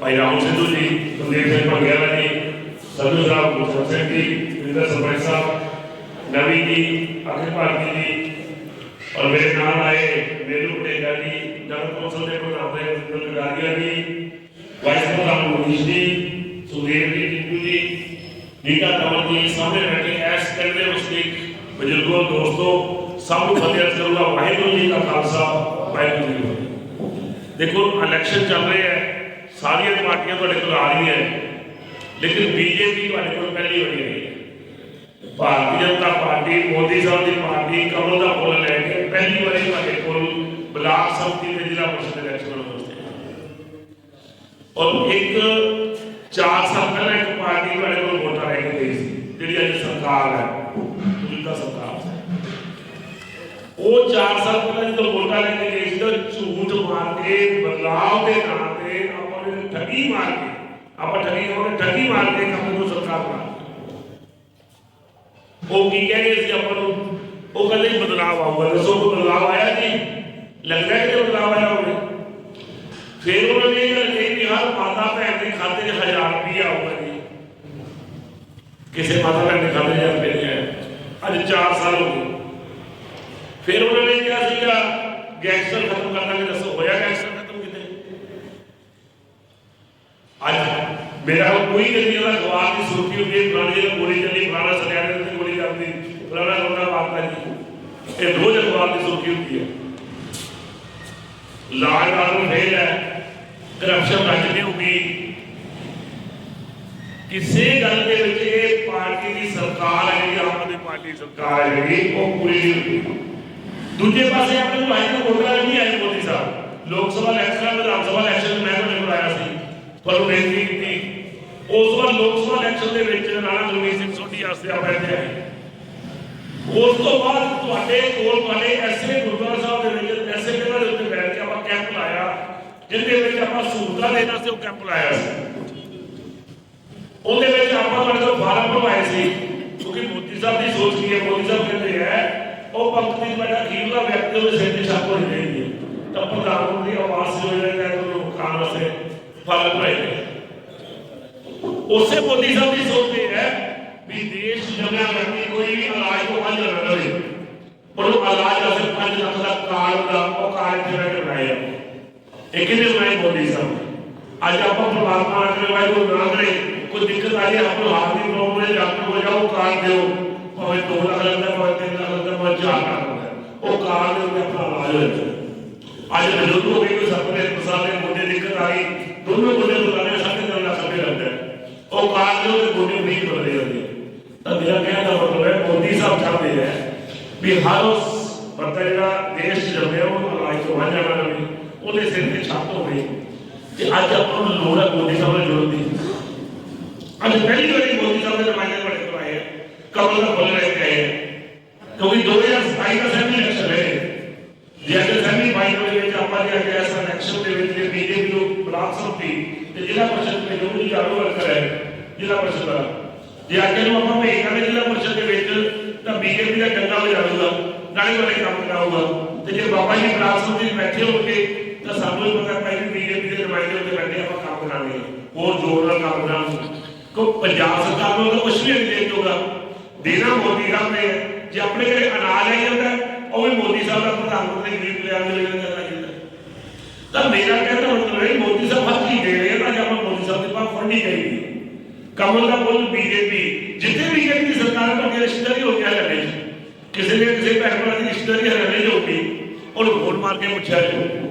S4: ਭਾਈ ਰਾਮ ਸਿੱਧੂ ਜੀ ਕੁਲਦੀਪ ਸਿੰਘ ਭੰਗਿਆਲਾ ਜੀ, ਸੰਧੂ ਸਾਹਿਬ ਗੁਰਸਰ ਸਿੰਘ ਜੀ ਵਿੰਦਰ ਸਰਪੰਚ ਸਾਹਿਬ, ਨਵੀ ਜੀ, ਅਖਿਲ ਭਾਰਤੀ ਜੀ, ਔਰ ਮੇਰੇ ਨਾਲ ਆਏ ਮੇਲੂ ਪਟੇਗਾ ਜੀ ਨਗਰ ਕੌਂਸਲ ਦੇ ਪ੍ਰਧਾਨ ਦੇ ਵਿੰਦਰ ਗਾਰੀਆ ਜੀ, ਵਾਈਸ ਪ੍ਰਧਾਨ ਮਨੀਸ਼ ਜੀ, ਸੁਖਦੇਵ ਜੀ, ਟਿੱਟੂ ਜੀ, ਨੀਤਾ ਕਮਲ ਜੀ, ਸਾਹਮਣੇ ਬੈਠੇ ਐਸ ਪਿੰਡ ਦੇ ਵਸਨੀਕ ਬਜ਼ੁਰਗੋ, ਦੋਸਤੋ, ਸਭ ਨੂੰ ਫਤਿਹ ਅਰਜ਼ ਕਰੂੰਗਾ ਵਾਹਿਗੁਰੂ ਜੀ ਕਾ ਖਾਲਸਾ ਵਾਹਿਗੁਰੂ ਜੀ ਕੀ ਫਤਿਹ ਦੇਖੋ ਇਲੈਕਸ਼ਨ ਚੱਲ ਰਿਹਾ ਹੈ ਸਾਰੀਆਂ ਪਾਰਟੀਆਂ ਤੁਹਾਡੇ ਕੋਲ ਆ ਰਹੀਆਂ ਹੈ ਲੇਕਿਨ ਬੀਜੇਪੀ ਤੁਹਾਡੇ ਕੋਲ ਪਹਿਲੀ ਵਾਰੀ ਆਈ ਹੈ ਭਾਰਤੀ ਜਨਤਾ ਪਾਰਟੀ ਮੋਦੀ ਸਾਹਿਬ ਦੀ ਪਾਰਟੀ ਕਮਲ ਦਾ ਫੁੱਲ ਲੈ ਕੇ ਪਹਿਲੀ ਵਾਰੀ ਤੁਹਾਡੇ ਕੋਲ ਬਲਾਕ ਸੰਮਤੀ ਦੇ ਜ਼ਿਲ੍ਹਾ ਪਰਿਸ਼ਦ ਦੇ ਇਲੈਕਸ਼ਨ ਵਾਸਤੇ ਔਰ ਇੱਕ ਚਾਰ ਸਾਲ ਪਹਿਲਾਂ ਇੱਕ ਪਾਰਟੀ ਤੁਹਾਡੇ ਕੋਲ ਵੋਟਾਂ ਲੈ ਕੇ ਗਈ ਸੀ ਜਿਹੜੀ ਅੱਜ ਸਰਕਾਰ ਹੈ ਉਹ 4 ਸਾਲ ਪਹਿਲਾਂ ਜਦੋਂ ਵੋਟਾਂ ਲੈ ਕੇ ਗਈ ਸੀ ਤਾਂ ਝੂਠ ਮਾਰ ਕੇ ਬਦਲਾਅ ਦੇ ਨਾਂ ਤੇ ਆਪਾਂ ਨੇ ਠੱਗੀ ਮਾਰ ਕੇ ਆਪਾਂ ਠੱਗੀ ਕਹਾਂਗੇ ਠੱਗੀ ਮਾਰ ਕੇ ਕੰਮ ਨੂੰ ਸਰਕਾਰ ਬਣਾ ਦਿੱਤੀ। ਉਹ ਕੀ ਕਹਿ ਰਹੇ ਸੀ ਆਪਾਂ ਨੂੰ ਉਹ ਕਹਿੰਦੇ ਸੀ ਬਦਲਾਅ ਆਊਗਾ ਦੱਸੋ ਕੋਈ ਬਦਲਾਅ ਆਇਆ ਜੀ ਲੱਗਦਾ ਹੈ ਕਿ ਬਦਲਾਅ ਆਇਆ ਹੋਵੇ ਫਿਰ ਉਹਨਾਂ ਨੇ ਇਹ ਗੱਲ ਕਹੀ ਵੀ ਹਰ ਮਾਤਾ ਭੈਣ ਦੇ ਖਾਤੇ 'ਚ 1000 ਰੁਪਏ ਆਊਗਾ ਜੀ ਕਿਸੇ ਮਾਤਾ ਭੈਣ ਫਿਰ ਉਹਨਾਂ ਨੇ ਕਿਹਾ ਸੀਗਾ ਗੈਂਗਸਟਰ ਖਤਮ ਕਰ ਦਾਂਗੇ ਦੱਸੋ ਹੋਇਆ ਗੈਂਗਸਟਰ ਖਤਮ ਕਿਤੇ ਅੱਜ ਮੇਰਾ ਕੋਈ ਨਹੀਂ ਉਹਦਾ ਗਵਾਹ ਦੀ ਸੁਰਖੀ ਹੁੰਦੀ ਹੈ ਫਲਾਣੇ ਦੀ ਗੋਲੀ ਚੱਲੀ ਫਲਾਣਾ ਸਰਿਆਣੇ ਦੀ ਗੋਲੀ ਚੱਲਦੀ ਫਲਾਣਾ ਲੋਕਾਂ ਮਾਰਦਾ ਜੀ ਇਹ ਰੋਜ਼ ਅਖਬਾਰ ਦੀ ਸੁਰਖੀ ਹੁੰਦੀ ਹੈ ਲਾਜ ਨਾਲ ਫੇਲ ਹੈ ਕਰਪਸ਼ਨ ਰੱਜ ਨਹੀਂ ਹੋਗੀ ਕਿਸੇ ਗੱਲ ਦੇ ਵਿੱਚ ਇਹ ਪਾਰਟੀ ਦੀ ਸਰਕਾਰ ਹੈ ਜਿਹੜੀ ਆਮ ਆਦਮੀ ਪਾਰਟੀ ਸਰਕਾਰ ਹੈ ਜਿਹੜੀ ਉਹ ਪੂਰੀ ਨਹੀਂ ਹੁੰਦੀ ਦੂਜੇ ਪਾਸੇ ਆਪਣੇ ਭਾਈ ਨੂੰ ਵੋਟਾਂ ਨਹੀਂ ਆਏ ਮੋਦੀ ਸਾਹਿਬ। ਲੋਕ ਸਭਾ ਇਲੈਕਸ਼ਨ ਵਿਧਾਨ ਸਭਾ ਇਲੈਕਸ਼ਨ ਮੈਂ ਤੁਹਾਡੇ ਕੋਲ ਆਇਆ ਸੀ। ਤੁਹਾਨੂੰ ਬੇਨਤੀ ਕੀਤੀ। ਉਸ ਵਾਰ ਲੋਕ ਸਭਾ ਇਲੈਕਸ਼ਨ ਦੇ ਵਿੱਚ ਰਾਣਾ ਗੁਰਮੀਤ ਸਿੰਘ ਸੋਢੀ ਵਾਸਤੇ ਆ ਬੈਠੇ ਉਸ ਤੋਂ ਬਾਅਦ ਤੁਹਾਡੇ ਕੋਲ ਤੁਹਾਡੇ ਐਸੇ ਗੁਰਦੁਆਰਾ ਸਾਹਿਬ ਦੇ ਵਿੱਚ ਐਸੇ ਜਗ੍ਹਾ ਦੇ ਉੱਤੇ ਬੈਠ ਕੇ ਆਪਾਂ ਕੈਂਪ ਲਾਇਆ। ਜਿੰਦੇ ਵਿੱਚ ਆਪਾਂ ਸਹੂਲਤਾਂ ਦੇਣ ਵਾਸਤੇ ਉਹ ਕੈਂਪ ਲਾਇਆ ਸੀ। ਉਹਦੇ ਵਿੱਚ ਆਪਾਂ ਤੁਹਾਡੇ ਤੋਂ ਫਾਰਮ ਭਰਵਾਏ ਸੀ। ਕਿਉਂਕਿ ਮੋਦੀ ਸਾਹਿਬ ਦੀ ਸੋਚ ਕੀ ਹੈ? ਮੋਦੀ ਸਾਹਿਬ ਕਹਿੰਦੇ ਹੈ ਉਹ ਪੰਕਤੀ ਬੜਾ ਅਖੀਰਲਾ ਵਿਅਕਤੀ ਉਹਦੇ ਸਿਰ ਤੇ ਛਾਪ ਹੋਣੀ ਚਾਹੀਦੀ ਹੈ ਤਾਂ ਪ੍ਰਧਾਨ ਮੰਤਰੀ ਆਵਾਸ ਯੋਜਨਾ ਦੇ ਤਹਿਤ ਉਹਨੂੰ ਖਾਣ ਵਾਸਤੇ ਫਾਰਮ ਭਰਾਏ ਗਏ ਉਸੇ ਮੋਦੀ ਸਾਹਿਬ ਦੀ ਸੋਚ ਇਹ ਹੈ ਵੀ ਦੇਸ਼ ਜਮਿਆ ਕਰਨੀ ਕੋਈ ਵੀ ਇਲਾਜ ਤੋਂ ਵੱਧ ਨਾ ਰਹੇ ਉਹਨੂੰ ਇਲਾਜ ਵਾਸਤੇ 5 ਲੱਖ ਦਾ ਕਾਰਡ ਦਾ ਉਹ ਕਾਰਡ ਜਿਹੜਾ ਕਿ ਬਣਾਇਆ ਇਹ ਕਿਹਨੇ ਬਣਾਏ ਮੋਦੀ ਸਾਹਿਬ ਨੇ? ਅੱਜ ਆਪਾਂ ਪਰਮਾਤਮਾ ਨਾਲ ਕਰੇ ਵਾਹਿਗੁਰੂ ਨਾ ਕਰੇ ਕੋਈ ਦਿੱਕਤ ਆ ਜਾਏ ਆਪਾਂ ਨੂੰ ਹਾਰਟ ਦੀ ਪ੍ਰੋਬਲਮ ਹੈ ਡਾਕਟਰ ਕੋਲ ਜਾਓ ਕਾਰਡ ਦਿਓ ਭਾਵੇਂ 2 ਲੱਖ ਲੱਗਦਾ ਭਾਵੇਂ 3 ਲੱਖ ਲੱਗਦਾ ਭਾਵੇਂ 4 ਲੱਖ ਲੱਗਦਾ ਉਹ ਕਾਰਡ ਦੇ ਉੱਤੇ ਆਪਣਾ ਇਲਾਜ ਹੋ ਜਾਂਦਾ ਅੱਜ ਬਜ਼ੁਰਗ ਹੋ ਗਏ ਕੋਈ ਸੱਤ ਦੇ ਸਾਲ ਦੇ ਮੁੰਡੇ ਦਿੱਕਤ ਆ ਗਈ ਦੋਨੋਂ ਮੁੰਡੇ ਬੁਲਾਣੇ ਸਾਡੇ ਤਿੰਨ ਲੱਖ ਰੁਪਏ ਲੱਗਦਾ ਹੈ। ਉਹ ਕਾਰਡ ਦੇ ਉੱਤੇ ਮੁੰਡੇ ਨਹੀਂ ਬਦਲੇ ਜਾਂਦੇ ਤਾਂ ਮੇਰਾ ਕਹਿਣ ਦਾ ਮਤਲਬ ਹੈ ਮੋਦੀ ਸਾਹਿਬ ਚਾਹੁੰਦੇ ਹੈ ਵੀ ਹਰ ਉਸ ਬੰਦਾ ਜਿਹੜਾ ਦੇਸ਼ 'ਚ ਜੰਮਿਆ ਉਹ ਇਲਾਜ ਤੋਂ ਵਾਂਝਾ ਨਾ ਰਹੇ ਉਹਦੇ ਸਿਰ ਤੇ ਛੱਤ ਹੋਵੇ ਤੇ ਅੱਜ ਆਪਾਂ ਨੂੰ ਲੋੜ ਹੈ ਮੋਦੀ ਸਾਹਿਬ ਨਾਲ ਜੁੜਨ ਦੀ ਅੱਜ ਪਹਿਲੀ ਵਾਰੀ ਮੋਦੀ ਸਾਹਿਬ ਦੇ ਨੁਮਾਇੰਦੇ ਬੜੇ ਤੋਂ ਆਏ ਆ। ਕਮਲ ਦਾ ਫੁੱਲ ਲੈ ਕੇ ਆਏ ਆ। ਕਿਉਂਕਿ 2027 ਦਾ ਸੈਮੀ ਇਲੈਕਸ਼ਨ ਹੈ ਜੇ ਅੱਜ ਸੈਮੀ ਫਾਈਨਲ ਦੇ ਵਿੱਚ ਆਪਾਂ ਜੇ ਅੱਜ ਇਸ ਇਲੈਕਸ਼ਨ ਦੇ ਵਿੱਚ ਜੇ ਬੀਜੇਪੀ ਨੂੰ ਬਲਾਕ ਸੰਮਤੀ ਤੇ ਜ਼ਿਲ੍ਹਾ ਪਰਿਸ਼ਦ ਦੇ ਜੋ ਵੀ ਚਾਲੂ ਵਰਕਰ ਹੈ ਜ਼ਿਲ੍ਹਾ ਪਰਿਸ਼ਦ ਦਾ ਜੇ ਅੱਗੇ ਨੂੰ ਆਪਾਂ ਭੇਜ ਕਰਾਂਗੇ ਜ਼ਿਲ੍ਹਾ ਪਰਿਸ਼ਦ ਦੇ ਵਿੱਚ ਤਾਂ ਬੀਜੇਪੀ ਦਾ ਡੰਡਾ ਵਜਾਊਗਾ ਨਾਲੇ ਵਾਲੇ ਕੰਮ ਕਰਾਊਗਾ ਤੇ ਜੇ ਬਾਬਾ ਜੀ ਬਲਾਕ ਸੰਮਤੀ ਵਿੱਚ ਬੈਠੇ ਹੋਣਗੇ ਤਾਂ ਸਾਨੂੰ ਵੀ ਪਤਾ ਪੈ ਵੀ ਬੀਜੇਪੀ ਦੇ ਨੁਮਾਇੰਦੇ ਉੱਤੇ ਬੈਠੇ ਆਪਾਂ ਕੰਮ ਕਰਾਂਗੇ ਹੋਰ ਜ਼ੋਰ ਨਾਲ ਕੰਮ ਕਰਾਂਗੇ ਕੋ ਪੰਜਾਬ ਸਰਕਾਰ ਨੂੰ ਤਾਂ ਕੁਝ ਵੀ ਨਹੀਂ ਦੇ ਦੋਗਾ ਦੇਣਾ ਮੋਦੀ ਸਾਹਿਬ ਨੇ। ਜੇ ਆਪਣੇ ਘਰੇ ਅਨਾਜ ਆਈ ਜਾਂਦਾ, ਉਹ ਵੀ ਮੋਦੀ ਸਾਹਿਬ ਦਾ ਪ੍ਰਧਾਨ ਮੰਤਰੀ ਗਰੀਬ ਕਲਿਆਣ ਯੋਜਨਾ ਕਰਨਾ ਚਾਹੀਦਾ ਤਾਂ ਮੇਰਾ ਕਹਿੰਦਾ ਮਤਲਬ ਹੈ ਮੋਦੀ ਸਾਹਿਬ ਹੱਥ ਹੀ ਦੇ ਰਹੇ, ਤਾਂ ਜੇ ਆਪਾਂ ਮੋਦੀ ਸਾਹਿਬ ਦੀ ਬਾਤ ਫੜਨੀ ਚਾਹੀਦੀ ਕਮਲ ਦਾ ਪੁੱਲ ਬੀਜੇਪੀ, ਜਿੱਥੇ ਵੀ ਜਿਹੜੀ ਸਰਕਾਰ ਤੋਂ ਰਿਸ਼ਤੇਦਾਰੀ ਹੋ ਗਿਆ ਲੱਗੇ ਕਿਸੇ ਨੇ ਕਿਸੇ ਭੈਣ ਦੀ ਰਿਸ਼ਤੇਦਾਰੀ ਹਰਿਆਣੇ ਚ ਹੋਊਗੀ ਉਹਨੂੰ ਵੋਟ ਮਾਰ ਕੇ ਪੁੱਛਿਆ ਜਾਊ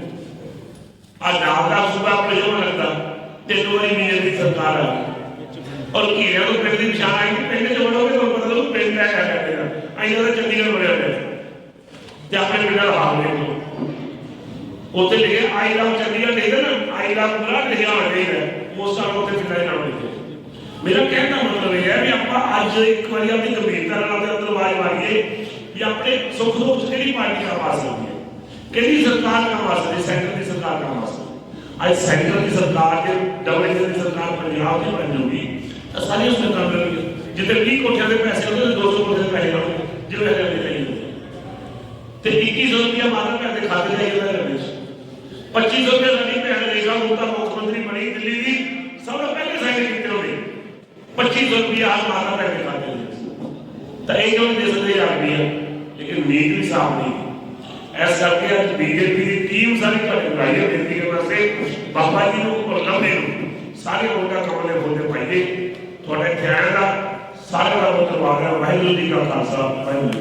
S4: ਆ ਨਾਮ ਦਾ ਸੂਬਾ ਆਪਣੇ ਲੱਗਦਾ ਤੇ ਦੋ ਵਾਰੀ ਮੀਰ ਸਰਕਾਰ ਆ ਔਰ ਘੀਰਿਆਂ ਨੂੰ ਪਿੰਡ ਦੀ ਨਿਸ਼ਾਨ ਆਈ ਪਿੰਡ ਚ ਵੜੋਗੇ ਤੁਹਾਨੂੰ ਪਤਾ ਲੱਗੂ ਪਿੰਡ ਦਾ ਕਿਆ ਕਰਦੇ ਆ। ਆਈਆਂ ਚੰਡੀਗੜ੍ਹ ਬਣਿਆ ਹੋਇਆ ਤੇ ਆਪਣੇ ਪਿੰਡ ਦਾ ਹਾਲ ਦੇਖੋ ਉੱਥੇ ਲਿਖਿਆ, ਆਈ ਲਵ ਚੰਡੀਗੜ੍ਹ ਲਿਖਦਾ ਨਾ, ਆਈ ਲਵ ਬੜਾ ਲਿਖਿਆ ਹੋਣਾ ਚਾਹੀਦਾ ਉਸ ਸਾਲ ਉੱਥੇ ਪਿੰਡਾਂ ਦੇ ਨਾਮ ਲਿਖੇ। ਮੇਰਾ ਕਹਿਣ ਦਾ ਮਤਲਬ ਇਹ ਹੈ ਵੀ ਆਪਾਂ ਅੱਜ ਇੱਕ ਵਾਰੀ ਆਪਣੀ ਗੰਭੀਰਤਾ ਨਾਲ ਆਪਣੇ ਅੰਦਰ ਆਵਾਜ਼ ਮਾਰੀਏ ਵੀ ਆਪਣੇ ਸੁੱਖ ਦੁੱਖ 'ਚ ਕਿਹੜੀ ਪਾਰਟੀ ਕੰਮ ਆ ਸਕਦੀ ਹੈ? ਕਿਹੜੀ ਸਰਕਾਰ ਕੰਮ ਆ ਸਕਦੀ ਸੈਂਟਰ ਦੀ ਸਰਕਾਰ ਕੰਮ ਆ ਸਕਦੀ ਅੱਜ ਸੈਂਟਰ ਦੀ ਸਰਕਾਰ ਤੇ ਡਬਲ ਇੰਜਨ ਦੀ ਸਰਕਾਰ ਪੰਜਾਬ ਦੀ ਬਣ ਜਾਊਗੀ। ਤਾਂ ਸਾਰੀ ਉਸ ਨੇ ਕੰਮ ਕਰਨਗੇ ਜਿੱਥੇ 20 ਕੋਠਿਆਂ ਦੇ ਪੈਸੇ ਹੁੰਦੇ ਤੇ 200 ਕੋਠਿਆਂ ਦੇ ਪੈਸੇ ਲਾਉਣਗੇ ਜਿਵੇਂ ਹਰਿਆਣੇ ਦੇ ਲਈ ਤੇ 2100 ਰੁਪਇਆ ਮਾਤਾ ਭੈਣ ਦੇ ਖਾਤੇ 'ਚ ਆਈ ਜਾਂਦਾ ਰਹੇ 2500 ਰੁਪਇਆ ਸਾਡੀ ਭੈਣ ਰੇਗਾ ਹੁਣ ਤਾਂ ਮੁੱਖ ਮੰਤਰੀ ਬਣੀ ਦਿੱਲੀ ਦੀ, ਸਭ ਤੋਂ ਪਹਿਲੇ ਸਾਈਨ ਕੀਤੇ ਹੋਣੇ 2500 ਰੁਪਇਆ ਆਜ ਮਾਤਾ ਭੈਣ ਦੇ ਖਾਤੇ 'ਚ। ਤਾਂ ਇਹ ਕਿਉਂ ਨਹੀਂ ਦੇ ਸਕਦੇ ਆਦਮੀ ਆ? ਲੇਕਿਨ ਨੀਤ ਵੀ ਸਾਫ਼ ਨਹੀਂ। ਐਸ ਕਰਕੇ ਅੱਜ ਬੀਜੇਪੀ ਦੀ ਟੀਮ ਸਾਰੀ ਤੁਹਾਡੇ ਬੁਲਾਈ ਹੈ ਬੇਨਤੀ ਕਰਨ ਵਾਸਤੇ। ਬਾਬਾ ਜੀ ਨੂੰ ਔਰ ਲੰਮੇ ਨੂੰ ਸਾਰੇ ਵੋਟਾਂ ਕਮਲੇ ਬੋਲਦੇ ਪਾਈਏ ਤੁਹਾਡੇ ਖਿਆਲ ਦਾ ਸਾਰਿਆਂ ਦਾ ਬਹੁਤ ਧੰਨਵਾਦ ਹੈ ਵਾਹਿਗੁਰੂ ਜੀ ਕਾ ਖਾਲਸਾ ਵਾਹਿਗੁਰੂ ਜੀ